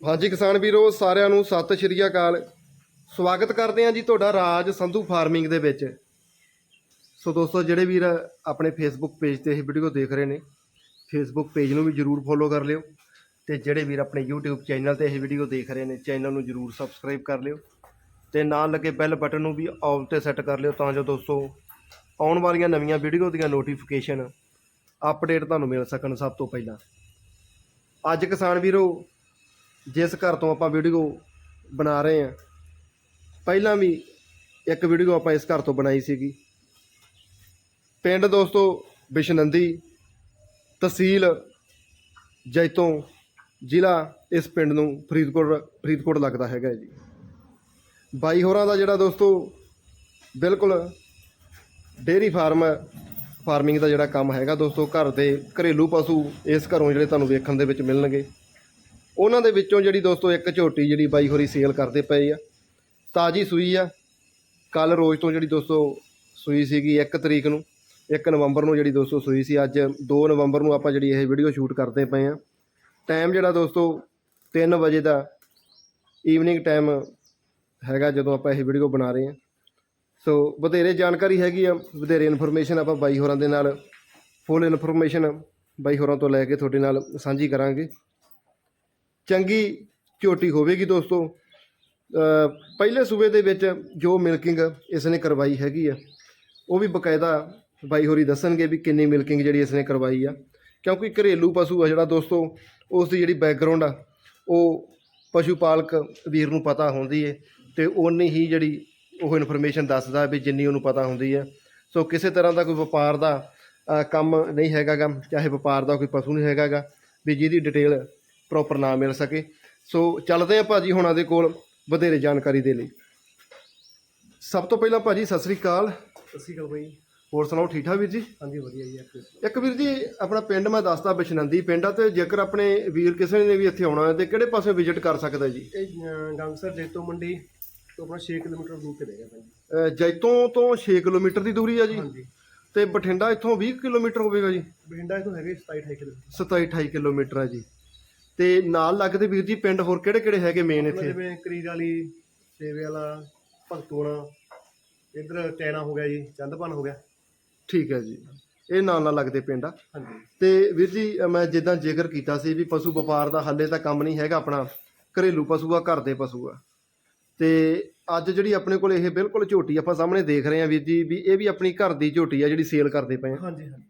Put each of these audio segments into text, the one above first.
ਹਾਂਜੀ ਕਿਸਾਨ ਵੀਰੋ, ਸਾਰਿਆਂ ਨੂੰ ਸਤਿ ਸ਼੍ਰੀ ਅਕਾਲ। ਸਵਾਗਤ ਕਰਦੇ ਹਾਂ ਜੀ ਤੁਹਾਡਾ ਰਾਜ ਸੰਧੂ ਫਾਰਮਿੰਗ ਦੇ ਵਿੱਚ। ਸੋ ਦੋਸਤੋ, ਜਿਹੜੇ ਵੀਰ ਆਪਣੇ ਫੇਸਬੁੱਕ ਪੇਜ ਤੇ ਇਹ ਵੀਡੀਓ ਦੇਖ ਰਹੇ ਨੇ ਫੇਸਬੁੱਕ ਪੇਜ ਨੂੰ ਵੀ ਜਰੂਰ ਫੋਲੋ ਕਰ ਲਿਓ ਤੇ ਜਿਹੜੇ ਵੀਰ ਆਪਣੇ YouTube ਚੈਨਲ ਤੇ ਇਹ ਵੀਡੀਓ ਦੇਖ ਰਹੇ ਨੇ ਚੈਨਲ ਨੂੰ ਜਰੂਰ ਸਬਸਕ੍ਰਾਈਬ ਕਰ ਲਿਓ ਤੇ ਨਾਲ ਲੱਗੇ ਬੈਲ ਬਟਨ ਨੂੰ ਵੀ ਆਲ ਤੇ ਸੈੱਟ ਕਰ ਲਿਓ ਤਾਂ ਜੋ ਦੋਸਤੋ ਆਉਣ ਵਾਲੀਆਂ ਨਵੀਆਂ ਵੀਡੀਓ ਦੀਆਂ ਨੋਟੀਫਿਕੇਸ਼ਨ ਅਪਡੇਟ ਤੁਹਾਨੂੰ ਮਿਲ ਸਕਣ ਸਭ ਤੋਂ ਪਹਿਲਾਂ। ਅੱਜ ਕਿਸਾਨ ਵੀਰੋ ਜਿਸ ਘਰ ਤੋਂ ਆਪਾਂ ਵੀਡੀਓ ਬਣਾ ਰਹੇ ਹਾਂ, ਪਹਿਲਾਂ ਵੀ ਇੱਕ ਵੀਡੀਓ ਆਪਾਂ ਇਸ ਘਰ ਤੋਂ ਬਣਾਈ ਸੀਗੀ। ਪਿੰਡ ਦੋਸਤੋ, ਬਿਸ਼ਨੰਦੀ, ਤਹਿਸੀਲ, ਜੈਤੋਂ ਜ਼ਿਲ੍ਹਾ ਇਸ ਪਿੰਡ ਨੂੰ ਫਰੀਦਕੋਟ ਫਰੀਦਕੋਟ ਲੱਗਦਾ ਹੈਗਾ ਜੀ। ਬਾਈ ਹੋਰਾਂ ਦਾ ਜਿਹੜਾ ਦੋਸਤੋ, ਬਿਲਕੁਲ ਡੇਅਰੀ ਫਾਰਮ ਫਾਰਮਿੰਗ ਦਾ ਜਿਹੜਾ ਕੰਮ ਹੈਗਾ ਦੋਸਤੋ, ਘਰ ਦੇ ਘਰੇਲੂ ਪਸ਼ੂ ਇਸ ਘਰੋਂ ਜਿਹੜੇ ਤੁਹਾਨੂੰ ਵੇਖਣ ਦੇ ਵਿੱਚ ਮਿਲਣਗੇ। ਉਹਨਾਂ ਦੇ ਵਿੱਚੋਂ ਜਿਹੜੀ ਦੋਸਤੋ ਇੱਕ ਝੋਟੀ ਜਿਹੜੀ ਬਾਈ ਹੋਰੀ ਸੇਲ ਕਰਦੇ ਪਏ ਆ, ਤਾਜੀ ਸੂਈ ਆ। ਕੱਲ ਰੋਜ਼ ਤੋਂ ਜਿਹੜੀ ਦੋਸਤੋ ਸੂਈ ਸੀਗੀ 1 ਤਰੀਕ ਨੂੰ 1 ਨਵੰਬਰ ਨੂੰ ਜਿਹੜੀ ਦੋਸਤੋ ਸੂਈ ਸੀ, ਅੱਜ 2 ਨਵੰਬਰ ਨੂੰ ਆਪਾਂ ਜਿਹੜੀ ਇਹ ਵੀਡੀਓ ਸ਼ੂਟ ਕਰਦੇ ਪਏ ਆ। ਟਾਈਮ ਜਿਹੜਾ ਦੋਸਤੋ 3 ਵਜੇ ਦਾ ਈਵਨਿੰਗ ਟਾਈਮ ਹੈਗਾ ਜਦੋਂ ਆਪਾਂ ਇਹ ਵੀਡੀਓ ਬਣਾ ਰਹੇ ਆ। ਸੋ ਵਧੇਰੇ ਜਾਣਕਾਰੀ ਹੈਗੀ ਆ ਵਧੇਰੇ ਇਨਫੋਰਮੇਸ਼ਨ ਆਪਾਂ ਬਾਈ ਹੋਰਾਂ ਦੇ ਨਾਲ ਫੁੱਲ ਇਨਫੋਰਮੇਸ਼ਨ ਬਾਈ ਹੋਰਾਂ ਤੋਂ ਲੈ ਕੇ ਤੁਹਾਡੇ ਨਾਲ ਸਾਂਝੀ ਕਰਾਂਗੇ। ਚੰਗੀ ਝੋਟੀ ਹੋਵੇਗੀ ਦੋਸਤੋ। ਪਹਿਲੇ ਸੂਬੇ ਦੇ ਵਿੱਚ ਜੋ ਮਿਲਕਿੰਗ ਇਸ ਨੇ ਕਰਵਾਈ ਹੈਗੀ ਆ, ਉਹ ਵੀ ਬਕਾਇਦਾ ਬਾਈ ਹੋਰੀ ਦੱਸਣਗੇ ਵੀ ਕਿੰਨੀ ਮਿਲਕਿੰਗ ਜਿਹੜੀ ਇਸ ਨੇ ਕਰਵਾਈ ਆ। ਕਿਉਂਕਿ ਘਰੇਲੂ ਪਸ਼ੂ ਆ ਜਿਹੜਾ ਦੋਸਤੋ ਉਸ ਦੀ ਜਿਹੜੀ ਬੈਕਗ੍ਰਾਉਂਡ ਆ, ਉਹ ਪਸ਼ੂ ਪਾਲਕ ਵੀਰ ਨੂੰ ਪਤਾ ਹੁੰਦੀ ਏ ਤੇ ਉਨੀ ਹੀ ਜਿਹੜੀ ਉਹ ਇਨਫੋਰਮੇਸ਼ਨ ਦੱਸਦਾ ਵੀ ਜਿੰਨੀ ਉਹਨੂੰ ਪਤਾ ਹੁੰਦੀ ਹੈ ਸੋ ਕਿਸੇ ਤਰ੍ਹਾਂ ਦਾ ਕੋਈ ਵਪਾਰ ਦਾ ਕੰਮ ਨਹੀਂ ਹੈਗਾਗਾ, ਚਾਹੇ ਵਪਾਰ ਦਾ ਕੋਈ ਪਸ਼ੂ ਨਹੀਂ ਹੈਗਾਗਾ, ਵੀ ਜਿਹਦੀ ਡਿਟੇਲ ਪ੍ਰੋਪਰ ਨਾ ਮਿਲ ਸਕੇ। ਸੋ ਚੱਲਦੇ ਆ ਭਾਜੀ ਹੁਣਾਂ ਦੇ ਕੋਲ ਵਧੇਰੇ ਜਾਣਕਾਰੀ ਦੇ ਲਈ। ਸਭ ਤੋਂ ਪਹਿਲਾਂ ਭਾਜੀ ਸਤਿ ਸ੍ਰੀ ਅਕਾਲ। ਸਤਿ ਸ਼੍ਰੀ ਅਕਾਲ ਬਾਈ। ਹੋਰ ਸੁਣਾਓ ਠੀਕ ਠਾਕ ਵੀਰ ਜੀ? ਹਾਂਜੀ ਵਧੀਆ ਜੀ ਆਪੇ ਇੱਕ ਵੀਰ ਜੀ ਆਪਣਾ ਪਿੰਡ ਮੈਂ ਦੱਸਦਾ ਬਿਸ਼ਨੰਦੀ ਪਿੰਡ ਆ ਤੇ ਜੇਕਰ ਆਪਣੇ ਵੀਰ ਕਿਸੇ ਨੇ ਵੀ ਇੱਥੇ ਆਉਣਾ ਹੈ ਤੇ ਕਿਹੜੇ ਪਾਸੇ ਵਿਜ਼ਿਟ ਕਰ ਸਕਦਾ ਜੀ? ਇਹ ਗੰਗਸਰ ਜੈਤੋ ਮੰਡੀ ਤੋਂ ਆਪਣਾ 6 ਕਿਲੋਮੀਟਰ ਦੂਰ ਤੇ ਰਹੇਗਾ ਜੈਤੋਂ ਤੋਂ 6 ਕਿਲੋਮੀਟਰ ਦੀ ਦੂਰੀ ਆ ਜੀ? ਹਾਂਜੀ। ਤੇ ਬਠਿੰਡਾ ਇੱਥੋਂ 20 ਕਿਲੋਮੀਟਰ ਹੋਵੇਗਾ ਜੀ? ਬਠਿੰਡਾ ਤੋਂ ਹੈਗੇ 27 28 ਕਿਲੋਮੀਟਰ। 27 28 ਕਿਲੋਮੀਟਰ ਆ ਜੀ। ਤੇ ਨਾਲ ਲੱਗਦੇ ਵੀਰ ਜੀ ਪਿੰਡ ਹੋਰ ਕਿਹੜੇ ਕਿਹੜੇ ਹੈਗੇ ਮੇਨ ਇੱਥੇ? ਜਿਵੇਂ ਕਰੀਰ ਵਾਲੀ ਸੇਵੇ ਵਾਲਾ ਭਗਤੂਣਾ ਇਧਰ ਟੈਣਾ ਹੋ ਗਿਆ ਜੀ ਚੰਦਪਨ ਹੋ ਗਿਆ। ਠੀਕ ਹੈ ਜੀ। ਇਹ ਨਾਲ ਨਾਲ ਲੱਗਦੇ ਪਿੰਡ ਆ। ਹਾਂਜੀ। ਤੇ ਵੀਰ ਜੀ ਮੈਂ ਜਿੱਦਾਂ ਜ਼ਿਕਰ ਕੀਤਾ ਸੀ ਵੀ ਪਸ਼ੂ ਵਪਾਰ ਦਾ ਹਾਲੇ ਤਾਂ ਕੰਮ ਨਹੀਂ ਹੈਗਾ ਆਪਣਾ। ਘਰੇਲੂ ਪਸ਼ੂ ਆ ਘਰ ਦੇ ਪਸ਼ੂ ਆ। ਤੇ ਅੱਜ ਜਿਹੜੀ ਆਪਣੇ ਕੋਲ ਇਹ ਬਿਲਕੁਲ ਝੋਟੀ ਆਪਾਂ ਸਾਹਮਣੇ ਦੇਖ ਰਹੇ ਹਾਂ ਵੀਰ ਜੀ ਵੀ ਇਹ ਵੀ ਆਪਣੀ ਘਰ ਦੀ ਝੋਟੀ ਆ ਜਿਹੜੀ ਸੇਲ ਕਰਦੇ ਪਏ ਆ। ਹਾਂਜੀ ਹਾਂਜੀ।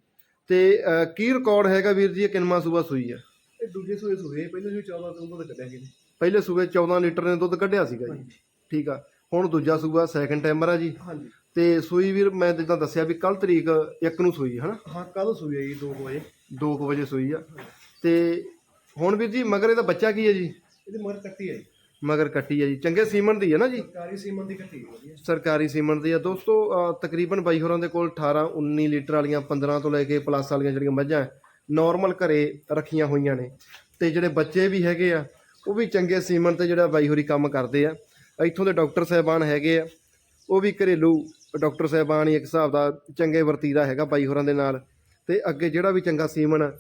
ਤੇ ਕੀ ਰਿਕਾਰਡ ਹੈਗਾ ਵੀਰ ਜੀ ਇਹ ਕਿੰਨਵਾਂ ਸੂਬਾ ਸੂਈ ਆ? ਇਹ ਦੂਜੇ ਸੂਏ ਸੂਏ ਪਹਿਲੇ ਸੂਏ 14 ਤੋਂ ਤੋਂ ਕੱਢਿਆ ਗਏ ਪਹਿਲੇ ਸੂਬੇ 14 ਲੀਟਰ ਨੇ ਦੁੱਧ ਕੱਢਿਆ ਸੀਗਾ ਜੀ। ਠੀਕ ਆ। ਹੁਣ ਦੂਜਾ ਸੂਬਾ ਸੈਕੰਡ ਟਾਈਮਰ ਆ ਜੀ। ਹਾਂਜੀ। ਤੇ ਸੂਈ ਵੀਰ ਮੈਂ ਜਿੱਦਾਂ ਦੱਸਿਆ ਵੀ ਕੱਲ ਤਰੀਕ ਇੱਕ ਨੂੰ ਸੂਈ ਹਨਾ? ਹਾਂ ਕੱਲ ਸੂਏ ਜੀ 2 ਵਜੇ। 2 ਵਜੇ ਸੂਈ ਆ। ਤੇ ਹੁਣ ਵੀਰ ਜੀ ਮਗਰ ਇਹਦਾ ਬੱਚਾ ਕੀ ਹੈ ਜੀ? ਇਹਦੇ ਮਗਰ ਕੱਟੀ ਹੈ ਜੀ। ਮਗਰ ਕੱਟੀ ਹੈ ਜੀ। ਚੰਗੇ ਸੀਮਨ ਦੀ ਹੈ ਨਾ ਜੀ? ਸਰਕਾਰੀ ਸੀਮਨ ਦੀ ਕੱਟੀ ਹੈ ਸਰਕਾਰੀ ਸੀਮਨ ਦੀ ਆ। ਦੋਸਤੋ ਤਕਰੀਬਨ ਬਾਈ ਹੋਰਾਂ ਦੇ ਕੋਲ 18 19 ਲੀਟਰ ਵਾਲੀਆਂ 15 ਤੋਂ ਲੈ ਕੇ ਪਲੱਸ ਵਾਲੀਆਂ ਜਿਹੜੀਆਂ ਮੱਝਾਂ ਨਾਰਮਲ ਘਰੇ ਰੱਖੀਆਂ ਹੋਈਆਂ ਨੇ। ਤੇ ਜਿਹੜੇ ਬੱਚੇ ਵੀ ਹੈਗੇ ਆ, ਉਹ ਵੀ ਚੰਗੇ ਸੀਮਨ ਤੇ ਜਿਹੜਾ ਬਾਈ ਹੋਰੀ ਕੰਮ ਕਰਦੇ ਆ। ਇੱਥੋਂ ਦੇ ਡਾਕਟਰ ਸਾਹਿਬਾਨ ਹੈਗੇ ਆ। ਉਹ ਵੀ ਘਰੇਲੂ ਡਾਕਟਰ ਸਾਹਿਬਾਨ ਹੀ ਇੱਕ ਹਿਸਾਬ ਦਾ ਚੰਗੇ ਵਰਤੀਦਾ ਹੈਗਾ ਬਾਈ ਹੋਰਾਂ ਦੇ ਨਾਲ। ਤੇ ਅੱਗੇ ਜਿਹੜਾ ਵੀ ਚੰਗਾ ਸੀਮਨ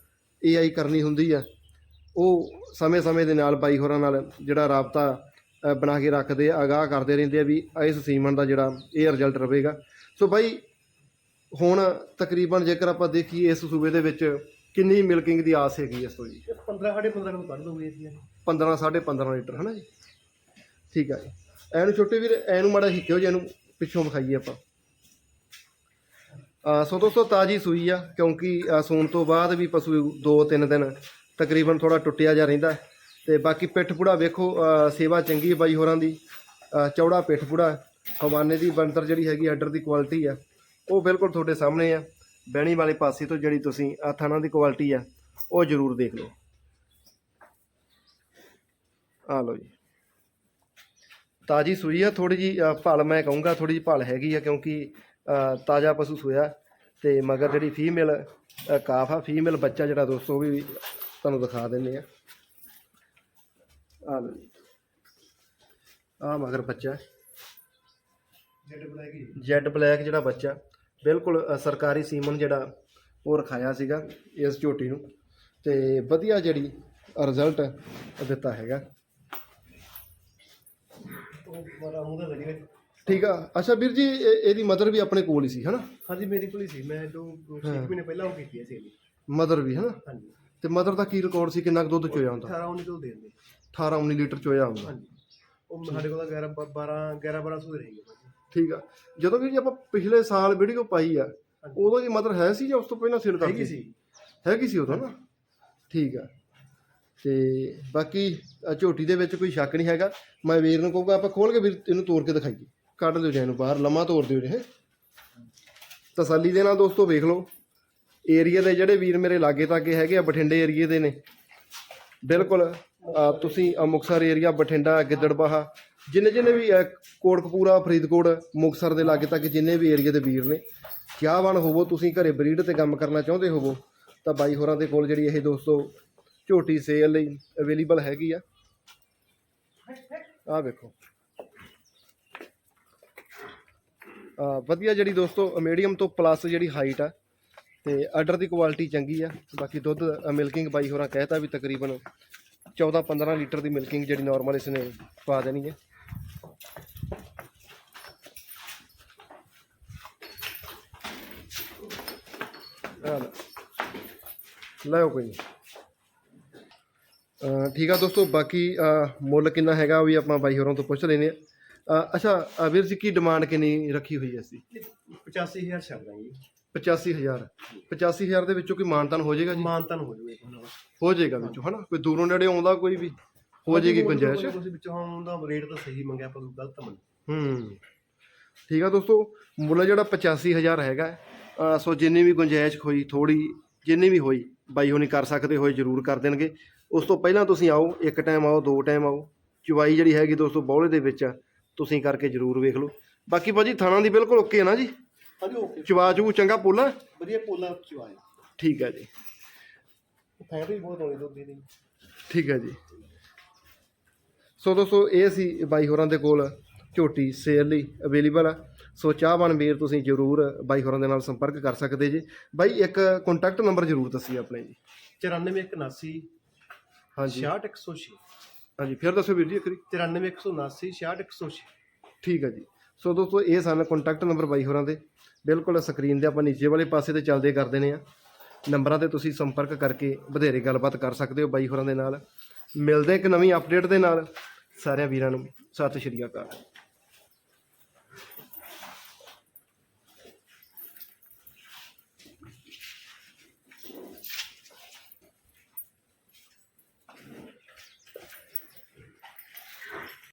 ਏਆਈ ਕਰਨੀ ਹੁੰਦੀ ਆ, ਉਹ ਸਮੇਂ-ਸਮੇਂ ਦੇ ਨਾਲ ਬਾਈ ਹੋਰਾਂ ਨਾਲ ਜਿਹੜਾ ਰਾਬਤਾ ਬਣਾ ਕੇ ਰੱਖਦੇ ਆ ਆਗਾਹ ਕਰਦੇ ਰਹਿੰਦੇ ਆ ਵੀ ਇਸ ਸੀਮਨ ਦਾ ਜਿਹੜਾ ਇਹ ਰਿਜ਼ਲਟ ਰਹੇਗਾ। ਸੋ ਬਾਈ, ਹੁਣ ਤਕਰੀਬਨ ਜੇਕਰ ਆਪਾਂ ਦੇਖੀਏ ਇਸ ਸੂਬੇ ਦੇ ਵਿੱਚ ਕਿੰਨੀ ਮਿਲਕਿੰਗ ਦੀ ਆਸ ਹੈਗੀ ਇਸ ਤੋਂ ਜੀ? ਇਹ 15 ਸਾਢੇ 15 ਨੂੰ ਕੱਢ ਦੋਗੇ ਜੀ 15 15.5 ਲੀਟਰ ਹਨਾ ਜੀ? ਠੀਕ ਆ ਜੀ। ਐਨੂੰ ਛੋਟੇ ਵੀਰ ਐਨੂੰ ਮਾੜਾ ਹਿੱਕਿਓ ਜੀ ਇਹਨੂੰ ਪਿੱਛੋਂ ਵਿਖਾਈਏ ਆਪਾਂ। ਆ ਸੋ ਦੋਸਤੋ ਤਾਜੀ ਸੂਈ ਆ ਕਿਉਂਕਿ ਸੂਣ ਤੋਂ ਬਾਅਦ ਵੀ ਪਸ਼ੂ 2-3 ਦਿਨ ਤਕਰੀਬਨ ਥੋੜਾ ਟੁੱਟਿਆ ਜਾ ਰਹਿੰਦਾ। ਤੇ ਬਾਕੀ ਪਿੱਠ ਪੁੜਾ ਵੇਖੋ ਸੇਵਾ ਚੰਗੀ ਬਾਈ ਹੋਰਾਂ ਦੀ। ਚੌੜਾ ਪਿੱਠ ਪੁੜਾ ਹਵਾਨੇ ਦੀ ਬੰਤਰ ਜਿਹੜੀ ਹੈਗੀ ਆਰਡਰ ਦੀ ਕੁਆਲਿਟੀ ਆ ਉਹ ਬਿਲਕੁਲ ਤੁਹਾਡੇ ਸਾਹਮਣੇ ਆ। ਬਹਿਣੀ ਵਾਲੇ ਪਾਸੇ ਤੋਂ ਜਿਹੜੀ ਤੁਸੀਂ ਆ ਥਾਣਾ ਦੀ ਕੁਆਲਿਟੀ ਆ ਉਹ ਜ਼ਰੂਰ ਦੇਖ ਲਓ। ਆ ਲਓ ਜੀ। ਤਾਜੀ ਸੂਈ ਆ ਥੋੜੀ ਜੀ ਭਲ ਮੈਂ ਕਹੂੰਗਾ ਥੋੜੀ ਜੀ ਭਲ ਹੈਗੀ ਆ ਕਿਉਂਕਿ ਤਾਜ਼ਾ ਪਸ਼ੂ ਸੋਇਆ ਤੇ ਮਗਰ ਜਿਹੜੀ ਫੀਮੇਲ ਕਾਫ ਆ ਫੀਮੇਲ ਬੱਚਾ ਜਿਹੜਾ ਦੋਸਤੋ ਉਹ ਵੀ ਤੁਹਾਨੂੰ ਦਿਖਾ ਦਿੰਨੇ ਆ। ਆ ਲਓ ਜੀ। ਆ ਮਗਰ ਬੱਚਾ। ਜੱਟ ਬੁਲਾਏਗੀ ਜੈਡ ਬਲੈਕ ਜਿਹੜਾ ਬੱਚਾ। ਬਿਲਕੁਲ ਸਰਕਾਰੀ ਸੀਮਨ ਜਿਹੜਾ ਉਹ ਰਖਾਇਆ ਸੀਗਾ ਇਸ ਝੋਟੀ ਨੂੰ। ਤੇ ਵਧੀਆ ਜਿਹੜੀ ਰਿਜ਼ਲਟ ਦਿੱਤਾ ਹੈਗਾ। ਠੀਕ ਆ। ਅੱਛਾ ਵੀਰ ਜੀ ਇਹ- ਇਹਦੀ ਮਦਰ ਵੀ ਆਪਣੇ ਕੋਲ ਹੀ ਸੀ ਹਨਾ? ਹਾਂਜੀ ਮੇਰੇ ਕੋਲ ਹੀ ਸੀ। ਮੈਂ ਜੋ 6 ਮਹੀਨੇ ਪਹਿਲਾਂ ਉਹ ਕੀਤੀ ਸੀ ਇਹਦੀ ਮਦਰ ਵੀ ਹਨਾ? ਹਾਂਜੀ। ਤੇ ਮਦਰ ਦਾ ਕੀ ਰਿਕਾਰਡ ਸੀ? ਕਿੰਨਾ ਕੁ ਦੁੱਧ ਚੋਇਆ ਹੁੰਦਾ? 18 19 ਤੋਂ ਦੇ ਦਿੰਦੇ। 18 19 ਲੀਟਰ ਚੋਇਆ ਹੁੰਦਾ। ਹਾਂਜੀ। ਉਹ ਸਾਡੇ ਕੋਲ ਤਾਂ 11 12 11 12 ਸੌ ਰਹੀ ਹੈ। ਠੀਕ ਆ। ਜਦੋਂ ਵੀ ਜੀ ਆਪਾਂ ਪਿਛਲੇ ਸਾਲ ਵੀਡੀਓ ਪਾਈ ਆ ਉਦੋਂ ਦੀ ਮਦਰ ਹੈ ਸੀ ਜਾਂ ਉਸ ਤੋਂ ਪਹਿਲਾਂ ਹੈਗੀ ਕਰਦੀ ਸੀ। ਹੈਗੀ ਸੀ ਉਦੋਂ ਨਾ? ਠੀਕ ਆ। ਤੇ ਬਾਕੀ ਝੋਟੀ ਦੇ ਵਿੱਚ ਕੋਈ ਸ਼ੱਕ ਨਹੀਂ ਹੈਗਾ। ਮੈਂ ਵੀਰ ਨੂੰ ਕਹੂੰਗਾ ਆਪਾਂ ਖੋਲ ਕੇ ਵੀਰ ਇਹਨੂੰ ਤੋੜ ਕੇ ਦਿਖਾਈਏ। ਕੱਢ ਦਿਓ ਜੀ ਇਹਨੂੰ ਬਾਹਰ ਲੰਮਾ ਤੋੜ ਦਿਓ ਜੀ। ਤਸੱਲੀ ਦੇ ਨਾਲ ਦੋਸਤੋ ਵੇਖ ਲਓ। ਏਰੀਆ ਦੇ ਜਿਹੜੇ ਵੀਰ ਮੇਰੇ ਲਾਗੇ ਤਾਗੇ ਹੈਗੇ ਆ ਬਠਿੰਡੇ ਏਰੀਏ ਦੇ ਨੇ। ਬਿਲਕੁਲ ਅਹ ਤੁਸੀਂ ਅਹ ਮੁਕਤਸਰ ਏਰੀਆ ਬਠਿੰਡਾ, ਗਿੱਦੜਬਾਹਾ, ਜਿੰਨੇ ਜਿੰਨੇ ਵੀ, ਅਹ, ਕੋਟਕਪੂਰਾ, ਫਰੀਦਕੋਟ, ਮੁਕਤਸਰ ਦੇ ਲਾਗੇ ਤੱਕ ਜਿੰਨੇ ਵੀ ਏਰੀਆ ਦੇ ਵੀਰ ਨੇ ਕਿਆ ਚਾਹਵਾਨ ਹੋਵੋ, ਤੁਸੀਂ ਘਰੇ ਬਰੀਡ ਤੇ ਕੰਮ ਕਰਨਾ ਚਾਹੁੰਦੇ ਹੋਵੋ, ਤਾਂ ਬਾਈ ਹੋਰਾਂ ਦੇ ਕੋਲ ਜਿਹੜੀ ਇਹ ਦੋਸਤੋ ਝੋਟੀ ਸੇਲ ਲਈ ਅਵੇਲੇਬਲ ਹੈਗੀ ਆ। ਆਹ ਵੇਖੋ। ਆ ਵਧੀਆ ਜਿਹੜੀ ਦੋਸਤੋ ਮੀਡੀਅਮ ਤੋਂ ਪਲੱਸ ਜਿਹੜੀ ਹਾਈਟ ਆ, ਤੇ ਆਰਡਰ ਦੀ ਕੁਆਲਿਟੀ ਚੰਗੀ ਆ। ਬਾਕੀ ਦੁੱਧ ਮਿਲਕਿੰਗ ਬਾਈ ਹੋਰਾਂ ਕਹਿਤਾ ਵੀ ਤਕਰੀਬਨ 14 15 ਲੀਟਰ ਦੀ ਮਿਲਕਿੰਗ ਜਿਹੜੀ ਨਾਰਮਲ ਇਸ ਨੇ ਪਾ ਦੇਣੀ ਹੈ। ਆ ਲੈ ਕੋਈ ਨਹੀਂ ਠੀਕ ਆ ਦੋਸਤੋ, ਬਾਕੀ ਮੁੱਲ ਕਿੰਨਾ ਹੈਗਾ ਉਹ ਵੀ ਆਪਾਂ ਬਾਈ ਹੋਰਾਂ ਤੋਂ ਪੁੱਛ ਲੈਨੇ ਆ। ਅੱਛਾ ਵੀਰ ਜੀ, ਕੀ ਡਿਮਾਂਡ ਕਿੰਨੀ ਰੱਖੀ ਹੋਈ ਹੈ ਅਸੀਂ? 85000 ਛੱਡ ਦਾਂਗੇ 85000 85000 ਦੇ ਵਿੱਚੋਂ ਕੋਈ ਮਾਨਤਾਨ ਹੋ ਜਾਏਗਾ ਜੀ? ਮਾਨਤਨ ਹੋ ਜਾਵੇ ਉਹਨਾਂ ਦਾ ਹੋ ਜਾਏਗਾ ਵਿੱਚੋਂ ਹਨਾ? ਕੋਈ ਦੂਰੋਂ ਨੇੜੇ ਆਉਂਦਾ ਕੋਈ ਵੀ ਹੋ ਜਾਏਗੀ ਗੁੰਜਾਇਸ਼? ਤੁਸੀਂ ਵਿੱਚੋਂ ਹੁਣ ਉਹਦਾ ਰੇਟ ਤਾਂ ਸਹੀ ਮੰਗਿਆ ਕੋਈ ਗਲਤ ਮੰਨ ਹੂੰ। ਠੀਕ ਆ ਦੋਸਤੋ ਮੁੱਲ ਜਿਹੜਾ 85000 ਹੈਗਾ ਸੋ ਜਿੰਨੀ ਵੀ ਗੁੰਜਾਇਸ਼ ਹੋਈ ਥੋੜੀ ਜਿੰਨੀ ਵੀ ਹੋਈ ਬਾਈ ਹੋਣੀ ਕਰ ਸਕਦੇ ਹੋਏ ਜ਼ਰੂਰ ਕਰ ਦੇਣਗੇ। ਉਸ ਤੋਂ ਪਹਿਲਾਂ ਤੁਸੀਂ ਆਓ ਇੱਕ ਟਾਈਮ ਆਓ ਦੋ ਟਾਈਮ ਆਓ। ਚੁਵਾਈ ਜਿਹੜੀ ਹੈਗੀ ਦੋਸਤੋ ਬੌਲੇ ਦੇ ਵਿੱਚ ਤੁਸੀਂ ਕਰਕੇ ਜ਼ਰੂਰ ਵੇਖ ਲਓ। ਬਾਕੀ ਭਾਜੀ ਥਾਣਾ ਦੀ ਬਿਲਕੁਲ ਓਕੇ ਹੈ ਨਾ ਜੀ? ਹਾਂਜੀ ਓਕੇ ਚਵਾ ਚੂ ਚੰਗਾ ਪੋਲਾ? ਵਧੀਆ ਪੋਲਾ ਚਵਾਇਆ। ਠੀਕ ਹੈ ਜੀ। ਫੈਟ ਵੀ ਬਹੁਤ ਹੋਣੀ ਦੁੱਧ ਦੀ ਠੀਕ ਹੈ ਜੀ। ਸੋ ਦੋਸਤੋ ਇਹ ਸੀ ਬਾਈ ਹੋਰਾਂ ਦੇ ਕੋਲ ਝੋਟੀ ਸੇਲ ਲਈ ਅਵੇਲੇਬਲ ਆ। ਸੋ ਚਾਹਵਾਨ ਵੀਰ ਤੁਸੀਂ ਜਰੂਰ ਬਾਈ ਹੋਰਾਂ ਦੇ ਨਾਲ ਸੰਪਰਕ ਕਰ ਸਕਦੇ ਜੀ। ਬਾਈ ਇੱਕ ਕੰਟੈਕਟ ਨੰਬਰ ਜਰੂਰ ਦੱਸੀ ਆਪਣੇ ਜੀ। 9479 ਹਾਂਜੀ। 66106 ਹਾਂਜੀ ਫਿਰ ਦੱਸੋ ਵੀਰ ਜੀ ਇੱਕ ਵਾਰੀ। 9479 66106 ਠੀਕ ਹੈ ਜੀ। ਸੋ ਦੋਸਤੋ, ਇਹ ਸਨ ਕੰਟੈਕਟ ਨੰਬਰ ਬਾਈ ਹੋਰਾਂ ਦੇ। ਬਿਲਕੁਲ ਸਕਰੀਨ ਦੇ ਆਪਾਂ ਨੀਚੇ ਵਾਲੇ ਪਾਸੇ ਤੇ ਚੱਲਦੇ ਕਰ ਦੇਣੇ ਆ। ਨੰਬਰਾਂ ਤੇ ਤੁਸੀਂ ਸੰਪਰਕ ਕਰਕੇ ਵਧੇਰੇ ਗੱਲਬਾਤ ਕਰ ਸਕਦੇ ਹੋ ਬਾਈ ਹੋਰਾਂ ਦੇ ਨਾਲ। ਮਿਲਦੇ ਇੱਕ ਨਵੀਂ ਅਪਡੇਟ ਦੇ ਨਾਲ। ਸਾਰਿਆਂ ਵੀਰਾਂ ਨੂੰ ਸਤਿ ਸ਼੍ਰੀ ਅਕਾਲ।